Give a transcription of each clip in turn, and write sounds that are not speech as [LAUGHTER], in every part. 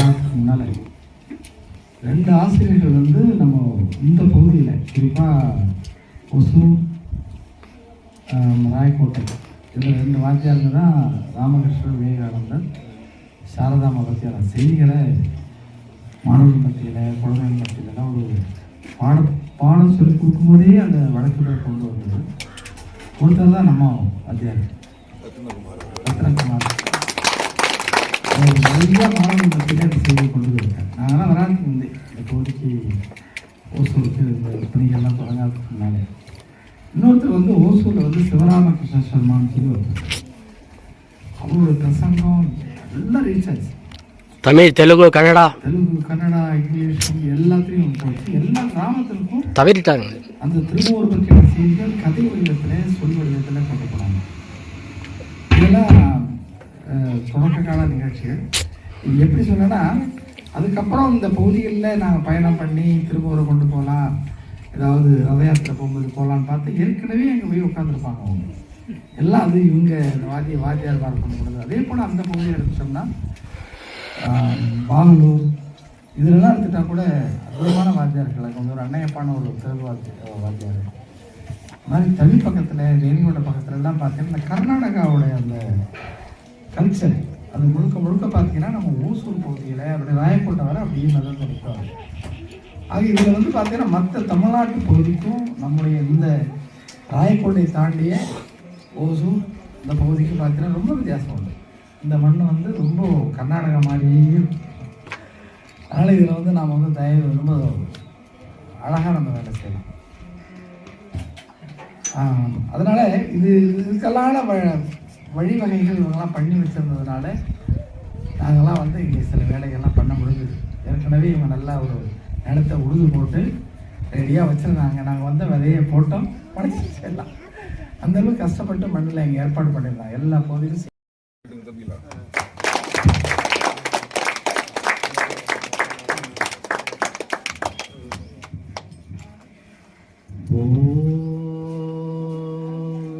ஒசூர் பகுதிக்கு முன்னால். ரெண்டு ஆசிரியர்கள் வந்து நம்ம இந்த பகுதியில் குறிப்பாக ஒசூர் ராயக்கோட்டை இதில் ரெண்டு வாத்தியாருங்க தான் ராமகிருஷ்ணன் விவேகானந்தன் சாரதா மகத்தியார். செய்திகளை மாணவர்கள் மத்தியில் குழந்தைகள் மத்தியிலலாம் ஒரு பாட பாடம் சொல்லி கொடுக்கும்போதே அந்த வழக்குடன் கொண்டு வந்தது. ஒருத்தர் தான் நம்ம அத்தியாயம். நிறைய மாணவர்கள் மத்தியில் செய்து கொண்டு இருக்கேன் நாங்களாம் வராதுக்கு முந்தை இந்த பகுதிக்கு ஓசூருக்கு இந்த பணிகள்லாம் தொடங்காததுக்கு முன்னாலே இன்னொருத்தர் வந்து ஓசூரில் வந்து சிவராமகிருஷ்ண சர்மான்னு சொல்லி ஒருத்தர் அவரோட பிரசங்கம் எல்லாம் ரீச் ஆச்சு தமிழ் தெலுங்கு கன்னடா. தெலுங்கு கன்னடா இங்கிலீஷ் எல்லாத்தையும் போச்சு எல்லா கிராமத்திற்கும் தவறிட்டாங்க. அந்த திருமூர் பற்றின செய்திகள் கதை வடிவத்தில் சொல் வடிவத்தில் கொண்டு போனாங்க இதெல்லாம் தொடக்க கால நிகழ்ச்சிகள். எப்படி சொன்னேன்னா அதுக்கப்புறம் இந்த பகுதிகளில் நாங்கள் பயணம் பண்ணி திருப்பூரை கொண்டு போகலாம் ஏதாவது ரத யாத்திரை போகும்போது போகலான்னு பார்த்து ஏற்கனவே அங்கே போய் உட்காந்துருப்பாங்க அவங்க. எல்லாம் அது இவங்க வாத்திய வாத்தியார் பார் பண்ணக்கூடாது அதே போல் அந்த பகுதியை எடுத்துட்டோம்னா ஆஹ், பாகலூர் இதுலலாம் எடுத்துட்டா கூட அற்புதமான வாத்தியார்கள். கொஞ்சம் வந்து ஒரு அன்னையப்பான ஒரு தெலுங்கு வாத்திய வாத்தியார். அது மாதிரி தமிழ் பக்கத்தில் ரேணிகோட்டை பக்கத்துலலாம் பார்த்தீங்கன்னா கர்நாடகாவுடைய அந்த கல்ச்சர் அது முழுக்க முழுக்க பார்த்தீங்கன்னா நம்ம ஓசூர் பகுதியில் அப்படி ராயக்கோட்டை வர அப்படியே நடந்து இருக்காங்க ஆக இதில் வந்து பார்த்தீங்கன்னா மற்ற தமிழ்நாட்டு பகுதிக்கும் நம்முடைய இந்த ராயக்கோட்டை தாண்டிய ஓசூர் இந்த பகுதிக்கு பார்த்தீங்கன்னா ரொம்ப வித்தியாசம் உண்டு. இந்த மண் வந்து ரொம்ப கர்நாடகா மாதிரியே இருக்கும். அதனால் இதில் வந்து நாம் வந்து தயவு ரொம்ப அழகாக நம்ம வேலை செய்யலாம். அதனால் இது இதுக்கெல்லாம் வழிவகைகள் இவங்கெல்லாம் பண்ணி வச்சிருந்ததுனால நாங்கள்லாம் வந்து இங்கே சில வேலைகள்லாம் பண்ண முடிஞ்சுது. ஏற்கனவே இவங்க நல்லா ஒரு நிலத்தை உழுது போட்டு ரெடியாக வச்சுருந்தாங்க. நாங்கள் வந்து விதையை போட்டோம். படைச்சி எல்லாம். அந்தளவுக்கு கஷ்டப்பட்டு மண்ணில் இங்கே ஏற்பாடு பண்ணியிருந்தாங்க. எல்லா பகுதியிலும் Oh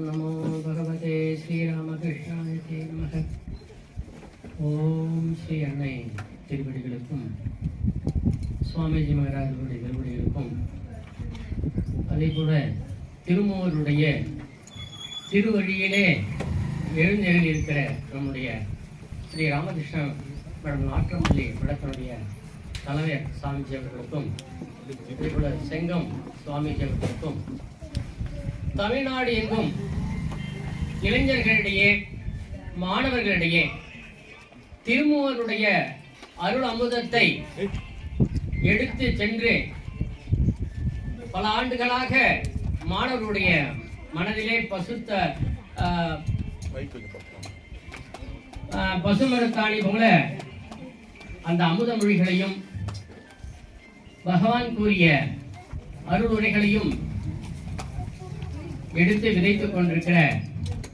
நமோ பகவதே ஸ்ரீராமகிருஷ்ணாய தே நமக ஓம் ஸ்ரீ அன்னை திருவடிகளுக்கும் சுவாமிஜி மகாராஜர்களுடைய திருவடிகளுக்கும் அதே போல திருமூவருடைய திருவழியிலே எழுந்தெழுந்திருக்கிற இருக்கிற நம்முடைய ஸ்ரீ ராமகிருஷ்ண மடம் நாற்றமல்லி தலைவர் சாமிஜி அவர்களுக்கும் அதேபோல செங்கம் சுவாமிஜி அவர்களுக்கும் தமிழ்நாடு எங்கும் இளைஞர்களிடையே மாணவர்களிடையே திருமூவருடைய அருள் அமுதத்தை எடுத்து சென்று பல ஆண்டுகளாக மாணவர்களுடைய மனதிலே பசுத்த பசுமரத்தாணி போல அந்த அமுத மொழிகளையும் பகவான் கூறிய அருள் உரைகளையும் எடுத்து விதைத்துக் கொண்டிருக்கிற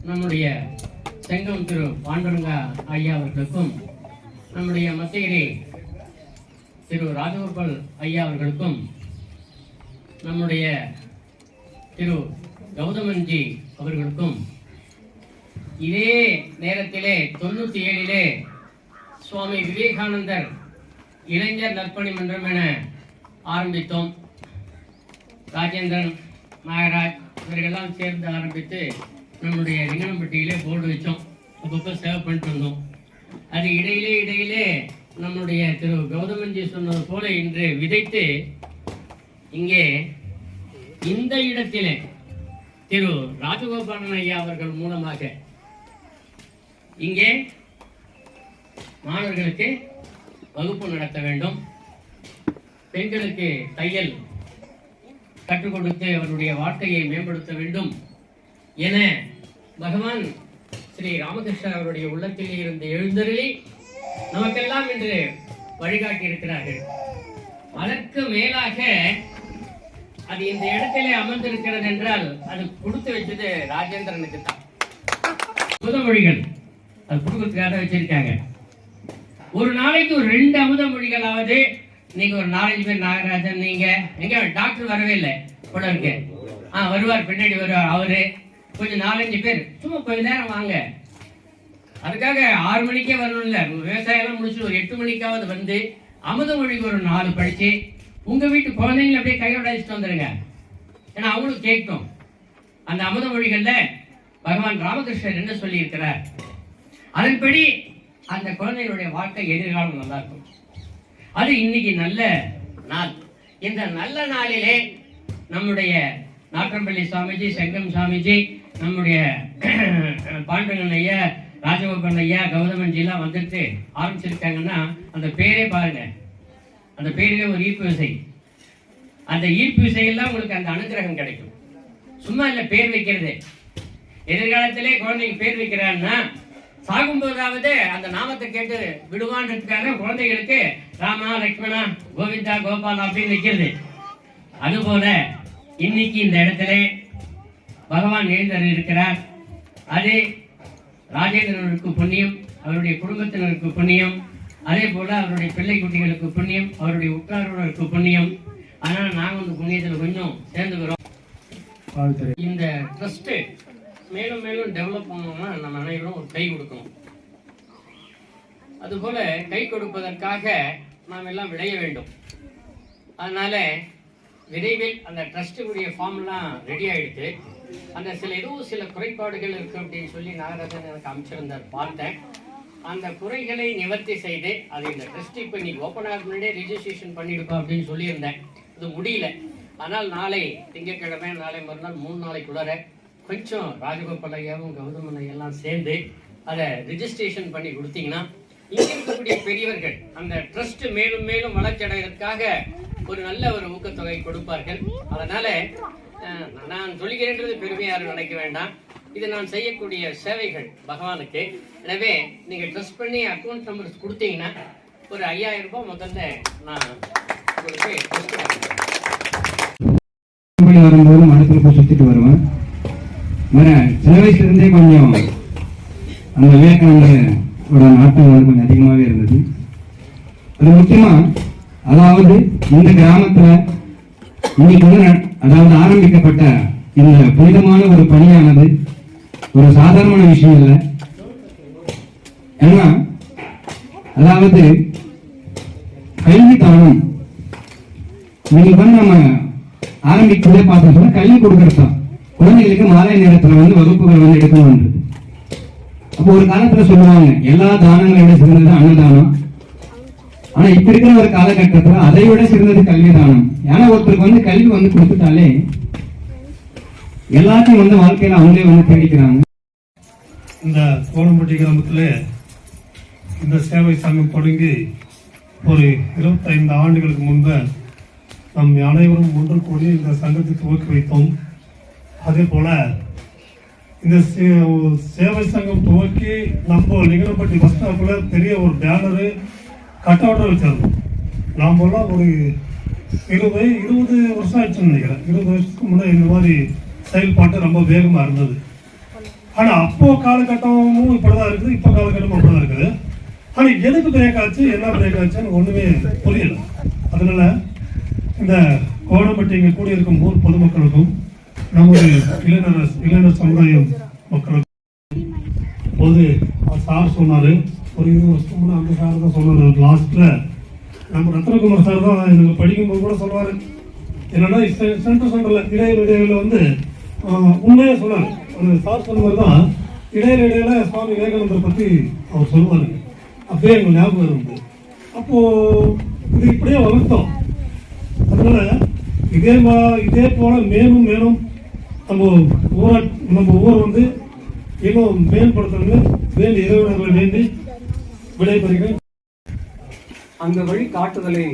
நம்முடைய செங்கம் திரு பாண்டுரங்கா ஐயா அவர்களுக்கும் நம்முடைய மத்தியரே திரு ராஜகோபால் ஐயா அவர்களுக்கும் நம்முடைய திரு கௌதமன்ஜி அவர்களுக்கும் இதே நேரத்திலே தொண்ணூத்தி ஏழிலே சுவாமி விவேகானந்தர் இளைஞர் நற்பணி மன்றம் என ஆரம்பித்தோம். ராஜேந்திரன் நாகராஜ் இவர்களெல்லாம் சேர்ந்து ஆரம்பித்து நம்முடைய லிங்கனம்பட்டியிலே போர்டு வச்சோம். அப்பப்போ சேவ் பண்ணிட்டு வந்தோம். அது இடையிலே இடையிலே நம்முடைய திரு கௌதமன்ஜி சொன்னது போல இன்று விதைத்து இங்கே இந்த இடத்திலே திரு ராஜகோபாலன் ஐயா அவர்கள் மூலமாக இங்கே மாணவர்களுக்கு வகுப்பு நடத்த வேண்டும். பெண்களுக்கு தையல் கற்றுக் கொடுத்து அவருடைய வாழ்க்கையை மேம்படுத்த வேண்டும் என பகவான் ஸ்ரீ ராமகிருஷ்ணர் அவருடைய உள்ளத்தில் இருந்து எழுந்தருளி நமக்கெல்லாம் இன்று வழிகாட்டி இருக்கிறார்கள் அதற்கு மேலாக அது இந்த இடத்திலே அமர்ந்திருக்கிறது என்றால் அது கொடுத்து வச்சது ராஜேந்திரனுக்கு தான். அமுதமொழிகள். அது கொடுக்கறதுக்காக வச்சிருக்காங்க. ஒரு நாளைக்கு ஒரு ரெண்டு அமுத மொழிகளாவது நீங்க ஒரு நாலஞ்சு பேர் நாகராஜன் நீங்க எங்க டாக்டர் வரவே இல்லை கூட இருக்கு. ஆ வருவார் பின்னாடி வருவார் அவரு. கொஞ்சம் நாலஞ்சு பேர். சும்மா கொஞ்ச நேரம் வாங்க. அதுக்காக ஆறு மணிக்கே வரணும்ல. விவசாயம் எல்லாம் முடிச்சு ஒரு எட்டு மணிக்காவது வந்து அமுத மொழிக்கு ஒரு நாலு படிச்சு உங்க வீட்டு குழந்தைங்களை அப்படியே கையோட அழைச்சிட்டு வந்துருங்க. ஏன்னா அவங்களும் கேட்கணும். அந்த அமுத மொழிகள்ல பகவான் ராமகிருஷ்ணர் என்ன சொல்லி இருக்கிறார் அதன்படி அந்த குழந்தைகளுடைய வாழ்க்கை எதிர்காலம் நல்லா இருக்கும். அது இன்னைக்கு நல்ல நாள். இந்த நல்ல நாளிலே நம்முடைய நாட்டம்பள்ளி சுவாமிஜி செங்கம் சுவாமிஜி நம்முடைய [CLEARS THROAT] பாண்டங்கன் ஐயா ராஜகோபால் ஐயா எல்லாம் வந்துட்டு ஆரம்பிச்சிருக்காங்கன்னா அந்த பேரே பாருங்க. அந்த பேரிலே ஒரு ஈர்ப்பு விசை. அந்த ஈர்ப்பு விசையெல்லாம் உங்களுக்கு அந்த அனுகிரகம் கிடைக்கும். சும்மா இல்லை பேர் வைக்கிறது. எதிர்காலத்திலே குழந்தைக்கு பேர் வைக்கிறான்னா சாகும்போதாவது அந்த நாமத்தை கேட்டு விடுவான்றதுக்காக குழந்தைகளுக்கு ராமா லக்ஷ்மணா கோவிந்தா கோபாலா அப்படின்னு வைக்கிறது. அதுபோல இன்னைக்கு இந்த இடத்துல பகவான் எழுந்தர் இருக்கிறார். அது ராஜேந்திரனுக்கு புண்ணியம் அவருடைய குடும்பத்தினருக்கு புண்ணியம் அதே போல அவருடைய பிள்ளை குட்டிகளுக்கு புண்ணியம் அவருடைய உற்றார்களுக்கு புண்ணியம். அதனால நாங்க இந்த புண்ணியத்துல கொஞ்சம் சேர்ந்துக்கிறோம் இந்த ட்ரஸ்ட் மேலும் மேலும் டெவலப் பண்ணணும்னா நம்ம அனைவரும் ஒரு கை கொடுக்கணும். அதுபோல கை கொடுப்பதற்காக நாம் எல்லாம் விளைய வேண்டும். அதனால விரைவில் அந்த ட்ரஸ்ட்டுடைய ஃபார்ம்லாம் ரெடி ஆயிடுச்சு. அந்த சில ஏதோ சில குறைபாடுகள் இருக்கு அப்படின்னு சொல்லி நாகராஜன் எனக்கு அமைச்சிருந்தார் பார்த்தேன். அந்த குறைகளை நிவர்த்தி செய்து அது இந்த ட்ரஸ்ட் இப்போ நீ ஓப்பன் ஆக முன்னாடியே ரிஜிஸ்ட்ரேஷன் பண்ணிடுப்பா அப்படின்னு சொல்லியிருந்தேன். அது முடியல. ஆனால் நாளை திங்கட்கிழமை நாளை மறுநாள் மூணு நாளைக்குள்ளார கொஞ்சம் ராஜகோபால் ஐயாவும் கௌதமன் ஐயெல்லாம் சேர்ந்து அதை ரிஜிஸ்ட்ரேஷன் பண்ணி கொடுத்தீங்கன்னா இங்கே இருக்கக்கூடிய பெரியவர்கள் அந்த ட்ரஸ்ட் மேலும் மேலும் வளர்ச்சியடைவதற்காக ஒரு நல்ல ஒரு ஊக்கத்தொகை கொடுப்பார்கள். அதனால நான் சொல்கிறேன்றது பெருமையா யாரும் நினைக்க வேண்டாம். இது நான் செய்யக்கூடிய சேவைகள் பகவானுக்கு. எனவே நீங்க ட்ரெஸ் பண்ணி அக்கௌண்ட் நம்பர் கொடுத்தீங்கன்னா ஒரு ஐயாயிரம் ரூபாய் முதல்ல நான் உங்களுக்கு trust வரும்போது மடத்துல போய் சுத்திட்டு வருவேன். வேற சின்ன வயசுல இருந்தே கொஞ்சம் அந்த விவேகானந்தோட நாட்டம் வந்து கொஞ்சம் அதிகமாகவே இருந்தது. அது முக்கியமா அதாவது இந்த கிராமத்துல இன்னைக்கு வந்து அதாவது ஆரம்பிக்கப்பட்ட இந்த புனிதமான ஒரு பணியானது ஒரு சாதாரணமான விஷயம் இல்லை. ஏன்னா அதாவது கல்வி தானம். இன்னைக்கு வந்து நம்ம ஆரம்பிக்கிறதே பார்த்தோம் சொன்னா கல்வி கொடுக்கறது தான். குழந்தைகளுக்கு மாலை நேரத்துல வந்து வகுப்புகள் வந்து எடுக்கணும் அப்போ ஒரு காலத்துல சொல்லுவாங்க எல்லா தானங்களை விட சிறந்தது அன்னதானம். ஆனா இப்ப இருக்கிற ஒரு காலகட்டத்துல அதை விட சிறந்தது கல்வி தானம். ஏன்னா ஒருத்தருக்கு வந்து கல்வி வந்து கொடுத்துட்டாலே எல்லாத்தையும் வந்து வாழ்க்கையில அவங்களே வந்து தேடிக்கிறாங்க. இந்த கோலம்பட்டி கிராமத்தில் இந்த சேவை சங்கம் தொடங்கி ஒரு இருபத்தைந்து ஆண்டுகளுக்கு முன்பு நம் அனைவரும் ஒன்று கூடி இந்த சங்கத்தை துவக்கி வைத்தோம். அதே போல் இந்த சே- சேவை சங்கம் துவக்கி நம்ம லிங்கனப்பட்டி பஸ் ஸ்டாப்பில் பெரிய ஒரு பேனரு கட் அவுட்டர் வச்சிருந்தோம். நாமெல்லாம் ஒரு இருபது இருபது வருஷம் ஆயிடுச்சுன்னு நினைக்கிறேன். இருபது வருஷத்துக்கு முன்னாடி இந்த மாதிரி செயல்பாட்டு ரொம்ப வேகமாக இருந்தது. ஆனால் அப்போ காலகட்டமும் இப்படிதான் இருக்குது இப்போ காலகட்டமும் அப்படிதான் இருக்குது. ஆனால் எதுக்கு பிரேக் ஆச்சு என்ன பிரேக் ஆச்சுன்னு ஒன்றுமே புரியல. அதனால இந்த கோடம்பட்டி இங்கே கூடியிருக்கும் ஊர் பொதுமக்களுக்கும் நமது இளைஞர் இளைஞர் சமுதாயம் மக்களுக்கும் போது சார் சொன்னார். ஒரு இருபது வருஷத்துக்கு அந்த சார் தான் சொன்னார். லாஸ்ட்டில் நம்ம ரத்னகுமார் சார் தான் எனக்கு படிக்கும்போது கூட சொல்லுவாரு என்னன்னா செ- சென்டர் இடையில இடையில வந்து உண்மையாக சொன்னார். சார் சொன்ன மாதிரி தான் இடையில இடையில சுவாமி விவேகானந்தரை பற்றி அவர் சொல்லுவார். அப்படியே எங்களுக்கு ஞாபகம் இருந்து அப்போது இது இப்படியே வளர்த்தோம். அதனால் இதே மா- இதே போல மேலும் மேலும் நம்ம ஊரா நம்ம ஊர் வந்து இன்னும் மேம்படுத்தணும்னு வேண்டி இறைவனர்களை வேண்டி விடைபெறுகிறேன். அந்த வழி காட்டுதலை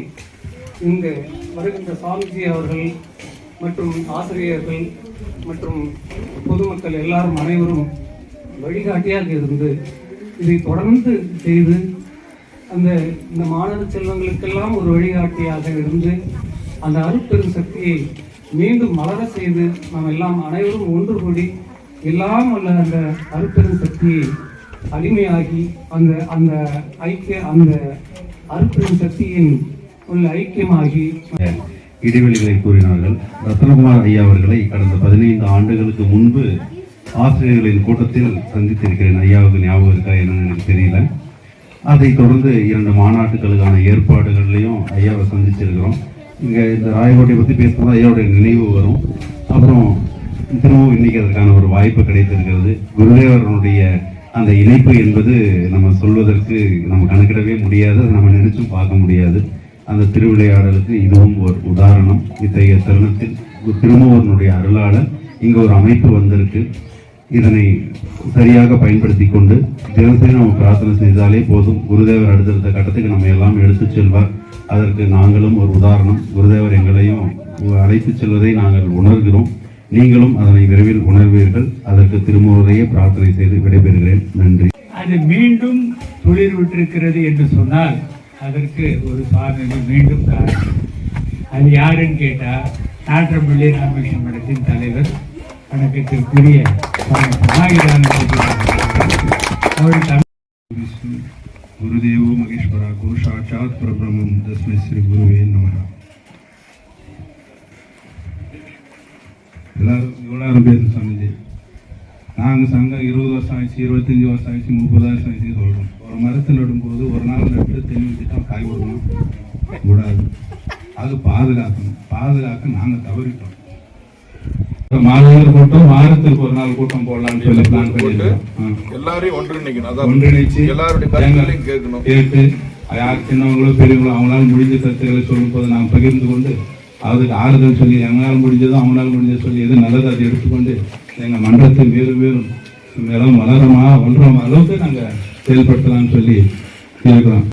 இந்த வருகின்ற சாமிஜி அவர்கள் மற்றும் ஆசிரியர்கள் மற்றும் பொதுமக்கள் எல்லாரும் அனைவரும் வழிகாட்டியாக இருந்து இதை தொடர்ந்து செய்து அந்த இந்த மாணவ செல்வங்களுக்கெல்லாம் ஒரு வழிகாட்டியாக இருந்து அந்த அருட்பெரும் சக்தியை மீண்டும் மலர செய்து நாம் எல்லாம் அனைவரும் ஒன்று கூடி எல்லாம் உள்ள அந்த அருட்பெரும் சக்தியை அடிமையாகி அந்த அந்த ஐக்கிய அந்த அருட்பெரும் சக்தியின் உள்ள ஐக்கியமாகி இடைவெளிகளை கூறினார்கள். ரத்னகுமார் ஐயா அவர்களை கடந்த பதினைந்து ஆண்டுகளுக்கு முன்பு ஆசிரியர்களின் கூட்டத்தில் சந்தித்திருக்கிறேன். ஐயாவுக்கு ஞாபகம் இருக்கா என்னன்னு எனக்கு தெரியல. அதை தொடர்ந்து இரண்டு மாநாட்டுகளுக்கான ஏற்பாடுகள்லையும் ஐயாவை சந்திச்சிருக்கிறோம். இங்கே இந்த ராயகோட்டை பற்றி பேசும்போது ஐயாவுடைய நினைவு வரும். அப்புறம் திரும்பவும் இன்னைக்கு அதற்கான ஒரு வாய்ப்பு கிடைத்திருக்கிறது. குருதேவரனுடைய அந்த இணைப்பு என்பது நம்ம சொல்வதற்கு நம்ம கணக்கிடவே முடியாது. அதை நம்ம நினைச்சும் பார்க்க முடியாது. அந்த திருவிளையாடலுக்கு இதுவும் ஒரு உதாரணம். இத்தகைய தருணத்தில் திருமூவனுடைய அருளாளர் இங்கே ஒரு அமைப்பு வந்திருக்கு. இதனை சரியாக பயன்படுத்தி கொண்டு தினசரி நம்ம பிரார்த்தனை செய்தாலே போதும். குருதேவர் அடுத்தடுத்த கட்டத்துக்கு நம்ம எல்லாம் எடுத்து செல்வார். அதற்கு நாங்களும் ஒரு உதாரணம். குருதேவர் எங்களையும் அழைத்து செல்வதை நாங்கள் உணர்கிறோம். நீங்களும் அதனை விரைவில் உணர்வீர்கள். அதற்கு திருமுறையே பிரார்த்தனை செய்து விடைபெறுகிறேன். நன்றி. அது மீண்டும் துளிர் விட்டிருக்கிறது என்று சொன்னால் அதற்கு ஒரு சாதனை மீண்டும் காரணம். அது யாருன்னு கேட்டால் நாட்டம்பள்ளி ராமகிருஷ்ண மடத்தின் தலைவர் வணக்கத்திற்குரிய சுவாமி அவர் குருதேவோ மகேஸ்வரா குரு சாட்சாத் பிரபிரமம் தஸ்மை ஸ்ரீ குருவே நமகா எல்லாரும் இவ்வளோ பேர் சாமிஜி நாங்கள் சங்கம் இருபது வருஷம் ஆயிடுச்சு இருபத்தஞ்சி வருஷம் ஆயிடுச்சு முப்பது வருஷம் ஆயிடுச்சு சொல்கிறோம் ஒரு மரத்தை நடும்போது ஒரு நாள் நட்டு தெளி வச்சுட்டா காய் விடணும் கூடாது அது பாதுகாக்கணும். பாதுகாக்க நாங்கள் தவறிட்டோம். மாணவர் கூட்டம் வாரத்துக்கு ஒரு நாள் கூட்டம் போடலாம்னு சொல்லி பிளான் ஆ. எல்லாரையும் ஒன்றிணைக்கணும். ஒன்றிணைச்சு எல்லாருடைய கேட்கணும். கேட்டு யார் சின்னவங்களோ பெரியவங்களோ அவங்களால முடிஞ்ச கருத்துக்களை சொல்லும் போது நாம் பகிர்ந்து கொண்டு அதுக்கு ஆறுதல் சொல்லி எங்களால் முடிஞ்சதோ அவங்களால முடிஞ்சது சொல்லி எது நல்லது அதை எடுத்துக்கொண்டு எங்கள் மன்றத்தை மேலும் மேலும் மேலும் வளரமா வளரமா அளவுக்கு நாங்கள் செயல்படுத்தலாம்னு சொல்லி இருக்கிறோம்